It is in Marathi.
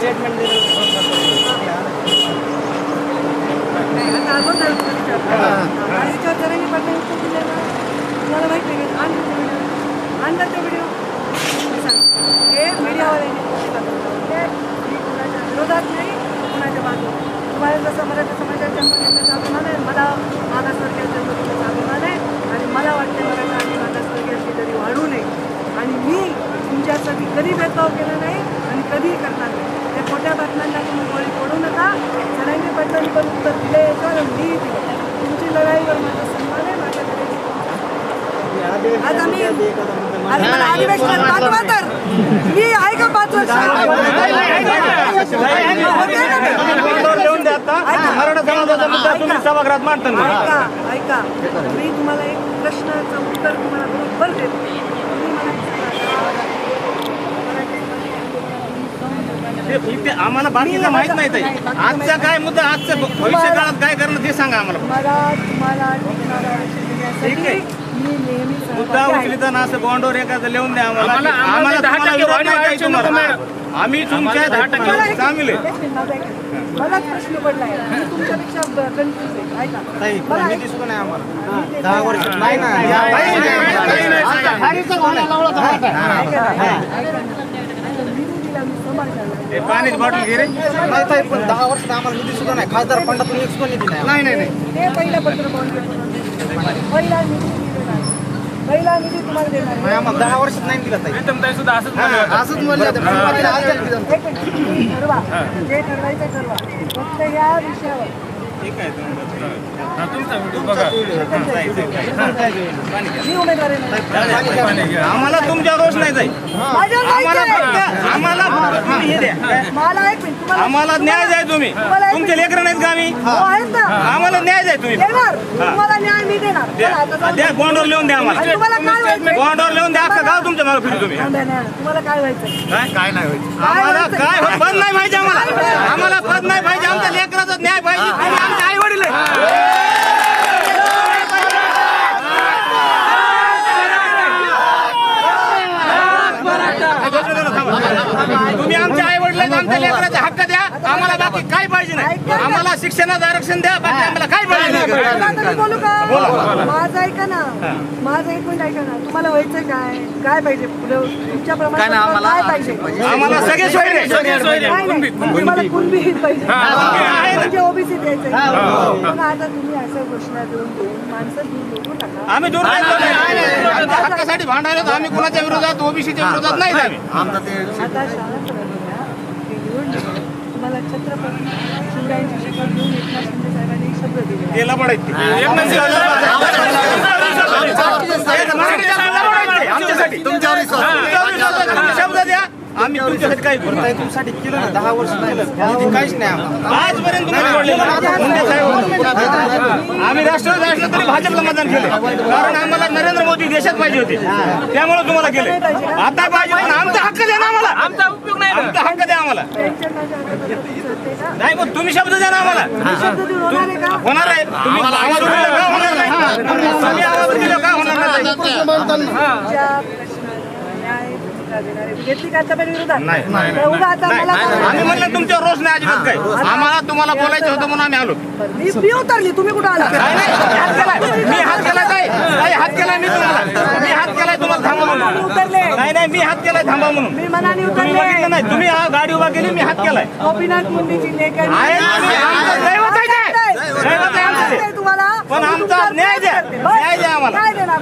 स्टेटमेंट तुम्हाला माहिती आहे का? आणलं ते व्हिडिओ. हे विरोधात नाही कुणाच्या बाजूला तुम्हाला जसं मराठा समाजाच्या जन्मदिनाचा अभिमान आहे. मला आहे. आणि मला वाटते मराठा आणि मागासवर्गीयाची तरी वाढू नये. आणि मी तुमच्यासाठी कधी भेदभाव केला नाही आणि कधीही करणार नाही. बातम्यांना तुम्ही गोळी पडू नका सगळ्यांनी पटलं पण उत्तर दिले याच्यावर मी दिलं तुमची लढाईवर माझा सन्मान आहे माझ्याकडे आज आम्ही आज मला अधिवेशनात पाठवा तर मी आहे का पाच वर्ष. ऐका ऐका मी तुम्हाला एक प्रश्नाचं उत्तर तुम्हाला बरोबर देतो तुम्ही मला ते इथे आम्हाला बाकीचं माहीत नाही ताई आजचा काय मुद्दा आजचं भविष्य काळात काय करणं ते सांगा आम्हाला ठीक आहे. मुद्दा. उचलिताना असं बॉन्डवर एखादं लिहून द्या आम्हाला आम्हाला- तुम्हाला विरोध नाही काही. आम्ही तुमच्या आम्हाला दहा टक्के चांगले एक मिनिट, माझा ऐका. मलाच प्रश्न पडलाय मी तुमच्यापेक्षा कन्फ्युज आहे ऐका मला एक- दहा वर्ष नाही ना पाण्याची बॉटल घे रे. नाही ताई, पण दहा वर्ष आम्हाला निधी सुद्धा नाही. खासदार फंडातून एक सुद्धा निधी नाही. नाही नाही नाही. ते पहिलं पत्र निधी पहिला तुम्हाला देणार आम्हाला दहा वर्षात नाही दिला ताई. प्रीतमताई सुद्धा असंच. असंच म्हणलं होतं, पण बाकीला आज दिलं. एक मिनिट, तुम्ही ठरवा. जे ठरवायचं ठरवा. फक्त या विषयावर. हा, आम्हाला तुमच्या रोष नाही माझ्यावर आम्हाला. फक्त आम्हाला हे. द्या? मला आम्हाला न्याय द्या तुम्ही. तुमचे लेकर नाहीत का आम्ही? हो, आम्हाला न्याय द्या तुम्ही द्या. बॉन्डवर लिहून द्या आम्हाला? बॉन्डवर लिहून द्या अख्खा गाव तुमच्या मागे फिरू तुम्ही. काय व्हायचं काय काय नाही आम्हाला काय हो- पद नाही पाहिजे आम्हाला. आम्हाला पद नाही पाहिजे. आमच्या लेकराचा न्याय पाहिजे. आई वडील तुम्ही आमच्या आई वडील आमच्या लेकराचा हक्क द्या. आम्हाला बाकी काय पाहिजे नाही. आम्हाला शिक्षणाचं आरक्षण द्या बाकी आम्हाला काय पाहिजे नाही चला, आता मी बोलू. का माझं ऐका ना. माझं एक मिनिट ऐका ना. तुम्हाला व्हायचं काय? काय पाहिजे? पुढं तुमच्या प्रमाणात काय पाहिजे? आम्हाला सगळे सोयरे. नाही, नाही. तुम्हाला कुणबी पाहिजे. म्हणजे ओबीसी द्यायचं पण आता तुम्ही असं घोषणा देऊन देऊन माणसं दूर लोकू नका. आम्ही दूर नाही. आमच्या हक्कासाठी भांडायला आम्ही कुणाच्या विरोधात ओबीसीच्या विरोधात नाही आम्ही आता शाळा ठरवल्या की निवडणूक तुम्हाला छत्रपती शिवरायांची शपथ घेऊन एकनाथ शिंदे साहेबांनी शब्द दिले ते लबडायचे आमच्यासाठी तुमच्यावर शब्द द्या आम्ही तुमच्यासाठी केलं ना दहा वर्ष काहीच नाही आजपर्यंत राष्ट्रवादी असलं तरी भाजपला मतदान केलं कारण आम्हाला नरेंद्र मोदी देशात पाहिजे होते. त्यामुळे तुम्हाला केले आता पाहिजे पण आमचा हक्क द्या ना आम्हाला. आमचा उपयोग नाही. आमचा हक्क द्या आम्हाला. नाही पण तुम्ही शब्द द्या ना आम्हाला. होणार आहे. तुम्ही आवाज होणार नाही. आवाज दिला का? होणार नाही तुमच्या प्रश्नाला न्याय भूमिका देणारे घेतली का आतापर्यंत विरोधात आता मला काय आम्ही म्हणलं तुमच्यावर रोष नाही अजिबात काय आम्हाला तुम्हाला बोलायचं होतं म्हणून आम्ही आलो. मी मी उतरली तुम्ही कुठं आला. मी हात ताई. ताई, हात केलाय मी तुम्हाला. मी हात केलाय तुम्हाला थांबा म्हणून. उतरले. नाही नाही मी हात केलाय थांबा म्हणून. मी मनाने उतरले. बघितलं नाही. तुम्ही हा गाडी उभा केली मी हात केलाय. गोपीनाथ मुंडेची दैवत आहे. दैवत आहे. ते. तुम्हाला. पण आमचा न्याय द्या. न्याय द्या. आम्हाला. न्याय देणार.